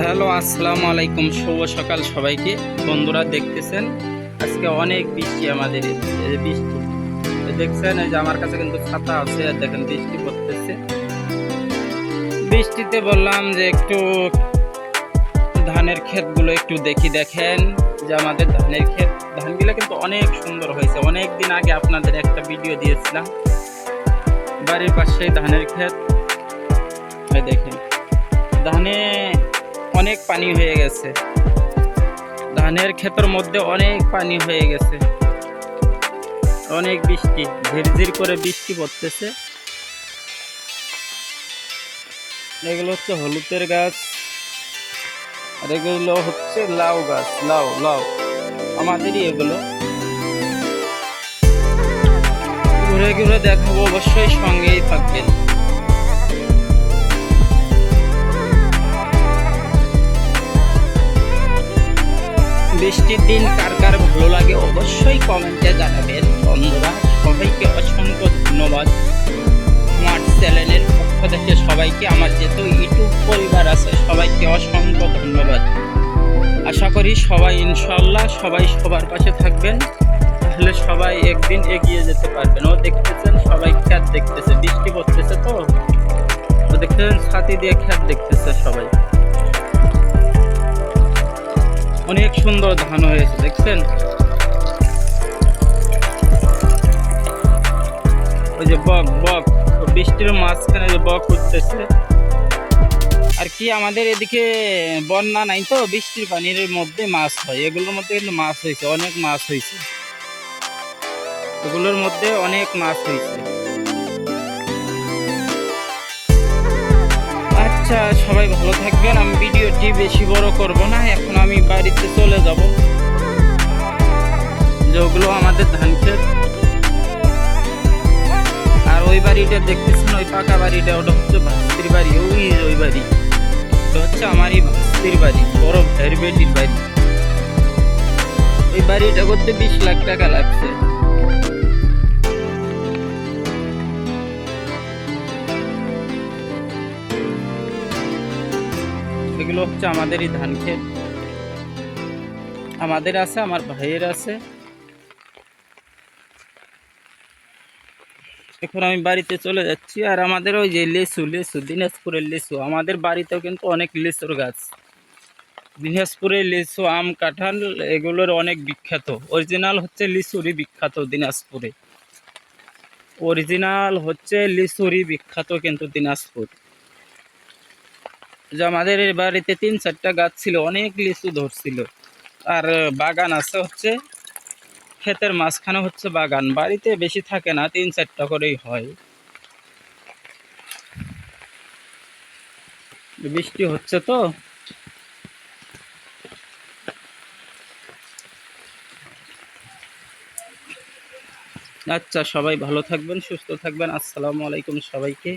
Hello, আসসালামু আলাইকুম, শুভ সকাল সবাইকে। বন্ধুরা, দেখতেছেন? আজকে অনেক বৃষ্টি আমাদের বৃষ্টি। দেখছেন, এই যে আমার কাছে কিন্তু ছাতা আছে, আর দেখেন বৃষ্টি পড়তেছে। বৃষ্টিতে বললাম যে একটু ধানের ক্ষেতগুলো একটু দেখি দেখেন, যে আমাদের ধানের ক্ষেত ধানগুলো কিন্তু অনেক সুন্দর হয়েছে। অনেক দিন আগে আপনাদের একটা ভিডিও দিয়েছিলাম। বাড়ির পাশে ধানের ক্ষেত। দেখেন, ধানে অনেক পানি হয়ে গেছে। ধানের ক্ষেতের মধ্যে অনেক পানি হয়ে গেছে। অনেক বৃষ্টি ঝিরঝির করে বৃষ্টি পড়তেছে। এগুলো হচ্ছে হলুদের গাছ, আর এগুলো হচ্ছে লাউ গাছ। লাউ লাউ, আমাদেরই এগুলো। ঘুরে ঘুরে দেখাবো, অবশ্যই সঙ্গেই থাকবেন। বৃষ্টির দিন কার কার ভালো লাগে অবশ্যই কমেন্টে জানাবেন। বন্ধুরা, সবাইকে অসংখ্য ধন্যবাদ। আমার চ্যানেলের পক্ষ থেকে সবাইকে, আমার যেহেতু ইউটিউব পরিবার আছে, সবাইকে অসংখ্য ধন্যবাদ। আশা করি সবাই ইনশাল্লাহ সবাই সবার পাশে থাকবেন। তাহলে সবাই একদিন এগিয়ে যেতে পারবেন। ও দেখতেছেন, সবাই খ্যাত দেখতেছে। বৃষ্টি পড়তেছে তো। দেখতেছেন, ছাতি দিয়ে খ্যাত দেখতেছে সবাই। অনেক সুন্দর ধান হয়েছে, দেখছেন? ওই যে বক বক বৃষ্টির মাঝখানে যে বক উঠতেছে। আর কি আমাদের এদিকে বন্যা নাই তো, বৃষ্টির পানির মধ্যে মাছ হয়। এগুলোর মধ্যে কিন্তু মাছ হয়েছে, অনেক মাছ হয়েছে। এগুলোর মধ্যে অনেক মাছ হয়েছে। আচ্ছা সবাই ভালো থাকবেন। আমি ভিডিওটি বেশি বড় করব না, এখন আমি বাড়িতে চলে যাব। যেগুলো আমাদের ধান ক্ষেত। আর ওই বাড়িটা দেখতেছেন, ওই পাকা বাড়িটা, ওটা হচ্ছে ভাস্তির বাড়ি। ওই ওই বাড়ি। ওটা হচ্ছে আমারই ভাস্তির বাড়ি, বড় ভাইয়ের বেটির বাড়ি। ওই বাড়িটা করতে বিশ লাখ টাকা লাগছে। এগুলো হচ্ছে আমাদেরই ধান ক্ষেত। আমাদের আছে, আমার ভাইয়ের আছে। এখন আমি বাড়িতে চলে যাচ্ছি, আর আমাদের ওই যে লেসু লেসু, দিনাজপুরের লেসু। আমাদের বাড়িতেও কিন্তু অনেক লেসুর গাছ। দিনাজপুরের লিচু আম, কাঁঠাল, এগুলোর অনেক বিখ্যাত। অরিজিনাল হচ্ছে লিচুরি বিখ্যাত দিনাজপুরে। অরিজিনাল হচ্ছে লিচুরি বিখ্যাত কিন্তু দিনাজপুর। যে আমাদের বাড়িতে তিন চারটা গাছ ছিল, অনেক লিচু ধরছিল। আর বাগান আছে হচ্ছে, ক্ষেতের মাঝখানে হচ্ছে বাগান। বাড়িতে বেশি থাকে না, তিন চারটা করেই হয়। বৃষ্টি হচ্ছে তো। আচ্ছা সবাই ভালো থাকবেন, সুস্থ থাকবেন। আসসালামু আলাইকুম সবাইকে।